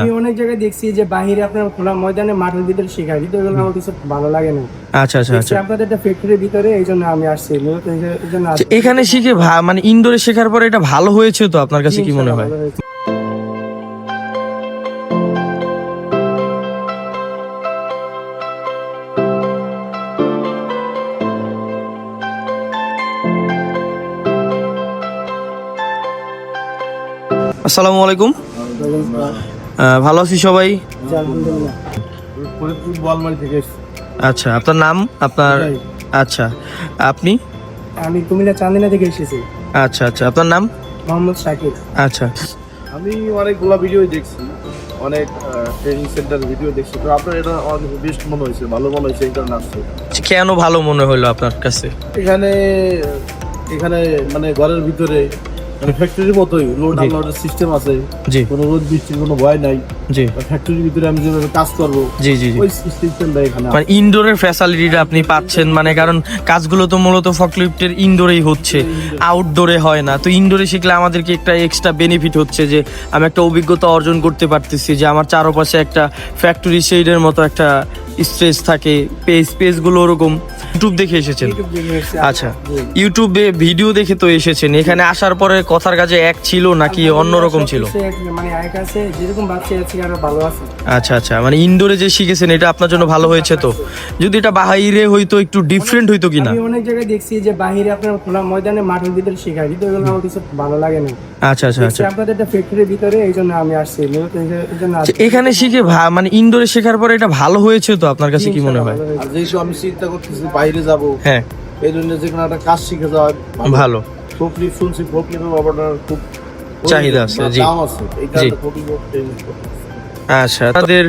আমি অনেক জায়গায় দেখছি যে বাহিরে আপনার খোলা ময়দানে মাঠের ভিতরে শেখায় কিন্তু এগুলো আমার কিছু ভালো লাগে না। আচ্ছা আচ্ছা আচ্ছা। আপনাদের একটা ফ্যাক্টরির ভিতরে এই জন্য আমি আসছি। মূলত এই জন্য আচ্ছা, এখানে শিখে মানে ইনডোরে শেখার পরে এটা ভালো হয়েছে তো আপনার কাছে কি মনে হয়? আসসালামু আলাইকুম। ভালো আছি সবাই? আচ্ছা আপনার নাম? আপনার আচ্ছা আপনি? আমি কুমিল্লা চান্দিনা থেকে এসেছি। আচ্ছা আচ্ছা আপনার নাম? মোহাম্মদ শাকিব আচ্ছা। আমি অনেকগুলো ভিডিও দেখছি অনেক ট্রেনিং সেন্টার ভিডিও দেখছি। তো আপনার এটা অনেক বেস্ট মনে হয়েছে ভালো মনে হয়েছে এই কারণে আসছে। কেন ভালো মনে হলো আপনার কাছে? এখানে এখানে মানে ঘরের ভিতরে মানে ফ্যাক্টরির মতোই লোড আনলোডের সিস্টেম আছে জি। কোনো রোদ বৃষ্টির কোনো ভয় নাই। জি। ফ্যাক্টরির ভিতরে আমি যেভাবে কাজ করব জি জি ওই সিস্টেমটা এখানে মানে ইনডোরের ফ্যাসিলিটিটা আপনি পাচ্ছেন মানে কারণ কাজগুলো তো মূলত ফকলিফটের ইনডোরেই হচ্ছে আউটডোরে হয় না। তো ইনডোরে শিখলে আমাদেরকে একটা এক্সট্রা বেনিফিট হচ্ছে যে আমি একটা অভিজ্ঞতা অর্জন করতে পারতেছি যে আমার চারপাশে একটা ফ্যাক্টরি শেডের মতো একটা স্ট্রেস থাকে পেজগুলো ওরকম। ইউটিউব দেখে এসেছেন। আচ্ছা ইউটিউবে ভিডিও দেখে তো এসেছেন। এখানে আসার পরে কথার কাজে এক ছিল নাকি অন্যরকম ছিল? মানে আচ্ছা আচ্ছা মানে ইনডোরে যে শিখেছেন এটা আপনার জন্য ভালো হয়েছে তো? যদি এটা বাহিরে হইতো একটু ডিফারেন্ট হইতো কিনা? আমি অনেক জায়গায় দেখছি যে বাহিরে আপনার খোলা ময়দানে মাঠের ভিতরে শেখায় কিন্তু আমার কিছু ভালো লাগে না। আচ্ছা আচ্ছা আচ্ছা। আপনাদের একটা ফ্যাক্টরির ভিতরে এই জন্য আমি আসছি। মূলত এই জন্য। আচ্ছা, এখানে শিখে ভা- মানে ইনডোরে শেখার পরে এটা ভালো হয়েছে তো আপনার কাছে কি মনে হয়? যেহেতু আমি চিন্তা করতেছি বাইরে যাব হ্যাঁ। এই জন্য যে কোনো একটা কাজ শিখে যাওয়া ভালো। ফোকলি শুনছি ফোকলিপের আপনার খুব চাহিদা আছে, জি। দাম আছে। এই কারণে ফোকলিপ ট্রেনিং আচ্ছা তাদের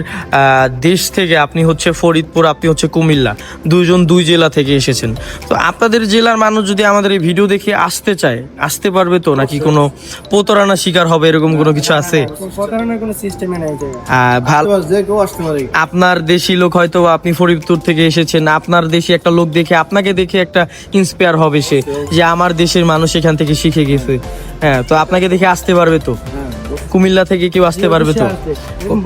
দেশ থেকে আপনি হচ্ছে ফরিদপুর আপনি হচ্ছে কুমিল্লা দুইজন দুই জেলা থেকে এসেছেন। তো আপনাদের জেলার মানুষ যদি আমাদের এই ভিডিও দেখে আসতে চায় আসতে পারবে তো? নাকি কোনো প্রতারণা শিকার হবে এরকম কোনো কিছু আছে? ভালো আপনার দেশি লোক হয়তো আপনি ফরিদপুর থেকে এসেছেন আপনার দেশি একটা লোক দেখে আপনাকে দেখে একটা ইন্সপায়ার হবে সে যে আমার দেশের মানুষ এখান থেকে শিখে গেছে। হ্যাঁ তো আপনাকে দেখে আসতে পারবে তো? কুমিল্লা থেকে কেউ আসতে পারবে তো?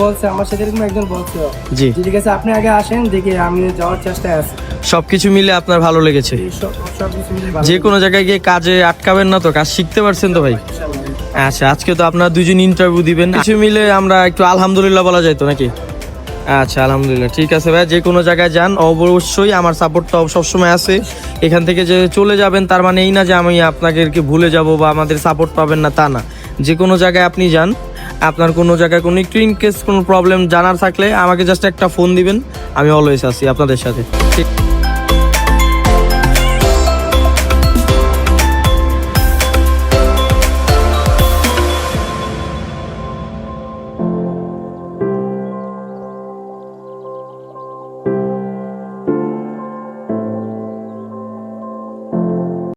বলছে আমার সাথে এরকম একজন বলছে। জি। ঠিক আছে আপনি আগে আসেন দেখি আমি যাওয়ার চেষ্টায় আছি। সবকিছু মিলে আপনার ভালো লেগেছে? যে কোনো জায়গায় গিয়ে কাজে আটকাবেন না তো? কাজ শিখতে পারছেন তো ভাই? আচ্ছা আজকে তো আপনার দুজন ইন্টারভিউ দিবেন। কিছু মিলে আমরা একটু আলহামদুলিল্লাহ বলা যায় তো নাকি? আচ্ছা আলহামদুলিল্লাহ। ঠিক আছে ভাই যে কোনো জায়গায় যান অবশ্যই আমার সাপোর্ট তো সবসময় আছে। এখান থেকে যে চলে যাবেন তার মানে এই না যে আমি আপনাদেরকে ভুলে যাব বা আমাদের সাপোর্ট পাবেন না তা না। যে কোনো জায়গায় আপনি যান। আপনার কোনো জায়গায় কোনো একটু ইনকেস কোনো প্রবলেম জানার থাকলে আমাকে জাস্ট একটা ফোন দিবেন, আমি অলওয়েজ আছি আপনাদের সাথে। ঠিক